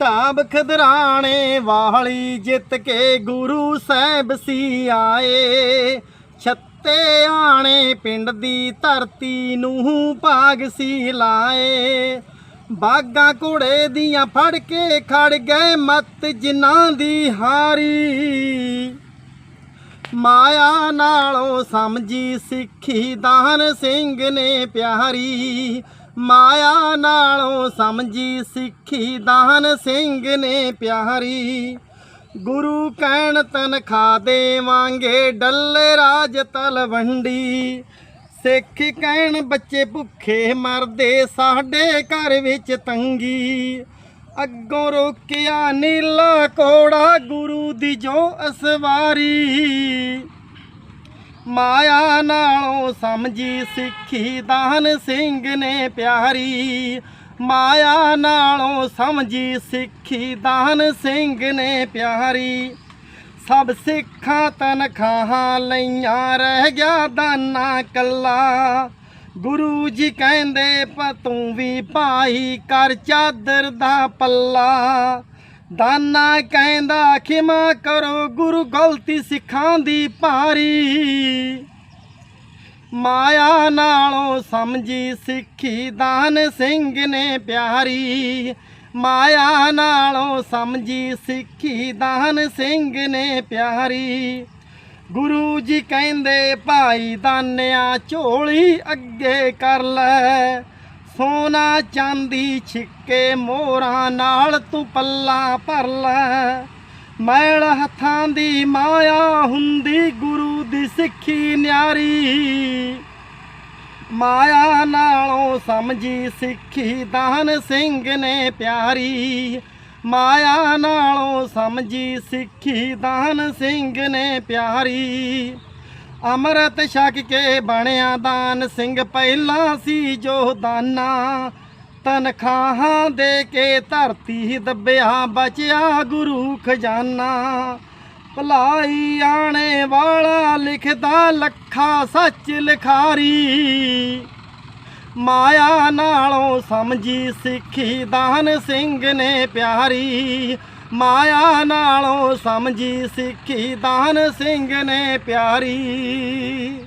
ਢਾਬ ਖਦਰਾਣੇ ਵਾਲੀ ਜਿੱਤ ਕੇ ਗੁਰੂ ਸਾਹਿਬ ਸੀ ਆਏ। ਛੱਤੇ ਆਣੇ ਪਿੰਡ ਦੀ ਧਰਤੀ ਨੂੰ ਭਾਗ ਸੀ ਲਾਏ। ਬਾਗਾਂ ਘੋੜੇ ਦੀਆਂ ਫੜ ਕੇ ਖੜ ਗਏ ਮਤ ਜਿਨ੍ਹਾਂ ਦੀ ਹਾਰੀ। ਮਾਇਆ ਨਾਲੋਂ ਸਮਝੀ ਸਿੱਖੀ ਦਾਨ ਸਿੰਘ ਨੇ ਪਿਆਰੀ। ਮਾਇਆ ਨਾਲੋਂ ਸਮਝੀ ਸਿੱਖੀ ਦਾਨ ਸਿੰਘ ਨੇ ਪਿਆਰੀ। ਗੁਰੂ ਕਹਿਣ ਤਨਖਾ ਦੇਵਾਂਗੇ ਡੱਲੇ ਰਾਜ ਤਲਵੰਡੀ ਸਿੱਖ ਕਹਿਣ ਬੱਚੇ ਭੁੱਖੇ ਮਰਦੇ ਸਾਡੇ ਘਰ ਵਿੱਚ ਤੰਗੀ। ਅੱਗੋਂ ਰੋਕਿਆ ਨੀਲਾ ਕੋੜਾ ਗੁਰੂ ਦੀ ਜੋ ਅਸਵਾਰੀ। ਮਾਇਆ ਨਾਲੋਂ ਸਮਝੀ ਸਿੱਖੀ ਦਾਨ ਸਿੰਘ ਨੇ ਪਿਆਰੀ। ਮਾਇਆ ਨਾਲੋਂ ਸਮਝੀ ਸਿੱਖੀ ਦਾਨ ਸਿੰਘ ਨੇ ਪਿਆਰੀ। ਸਭ ਸਿੱਖਾਂ ਤਨਖਾਹਾਂ ਲਈਆਂ, ਰਹਿ ਗਿਆ ਦਾਨਾ ਕੱਲਾ। ਗੁਰੂ ਜੀ ਕਹਿੰਦੇ ਪ ਤੂੰ ਵੀ ਪਾਈ ਕਰ ਚਾਦਰ ਦਾ ਪੱਲਾ। ਦਾਨਾ ਕਹਿੰਦਾ, ਖਿਮਾ ਕਰੋ ਗੁਰੂ ਗਲਤੀ ਸਿੱਖਾਂ ਦੀ ਭਾਰੀ। ਮਾਇਆ ਨਾਲੋਂ ਸਮਝੀ ਸਿੱਖੀ ਦਾਨ ਸਿੰਘ ਨੇ ਪਿਆਰੀ। ਮਾਇਆ ਨਾਲੋਂ ਸਮਝੀ ਸਿੱਖੀ ਦਾਨ ਸਿੰਘ ਨੇ ਪਿਆਰੀ। ਗੁਰੂ ਜੀ ਕਹਿੰਦੇ, ਭਾਈ ਦਾਨਿਆ ਝੋਲੀ ਅੱਗੇ ਕਰ ਲੈ। ਸੋਨਾ ਚਾਂਦੀ ਛਿੱਕੇ ਮੋਰਾਂ ਨਾਲ ਤੂੰ ਪੱਲਾ ਭਰ ਲੈ। ਮੈਲ ਹੱਥਾਂ ਦੀ ਮਾਇਆ ਹੁੰਦੀ ਗੁਰੂ ਦੀ ਸਿੱਖੀ ਨਿਆਰੀ। ਮਾਇਆ ਨਾਲੋਂ ਸਮਝੀ ਸਿੱਖੀ ਦਾਨ ਸਿੰਘ ਨੇ ਪਿਆਰੀ। ਮਾਇਆ ਨਾਲੋਂ ਸਮਝੀ ਸਿੱਖੀ ਦਾਨ ਸਿੰਘ ਨੇ ਪਿਆਰੀ। ਅੰਮ੍ਰਿਤ ਛਕ ਕੇ ਬਣਿਆ ਦਾਨ, ਸਿੰਘ ਪਹਿਲਾਂ ਸੀ ਜੋ ਦਾਨਾ। ਤਨਖਾਹਾਂ ਦੇ ਕੇ ਧਰਤੀ ਦੱਬਿਆ, ਬਚਿਆ ਗੁਰੂ ਖਜ਼ਾਨਾ। ਭਲਾਈ ਆਣੇ ਵਾਲਾ ਲਿਖਦਾ ਲੱਖਾ, ਸੱਚ ਲਿਖਾਰੀ। ਮਾਇਆ ਨਾਲੋਂ ਸਮਝੀ ਸਿੱਖੀ, ਦਾਨ ਸਿੰਘ ਨੇ ਪਿਆਰੀ। ਮਾਇਆ ਨਾਲੋਂ ਸਮਝੀ ਸਿੱਖੀ ਦਾਨ ਸਿੰਘ ਨੇ ਪਿਆਰੀ।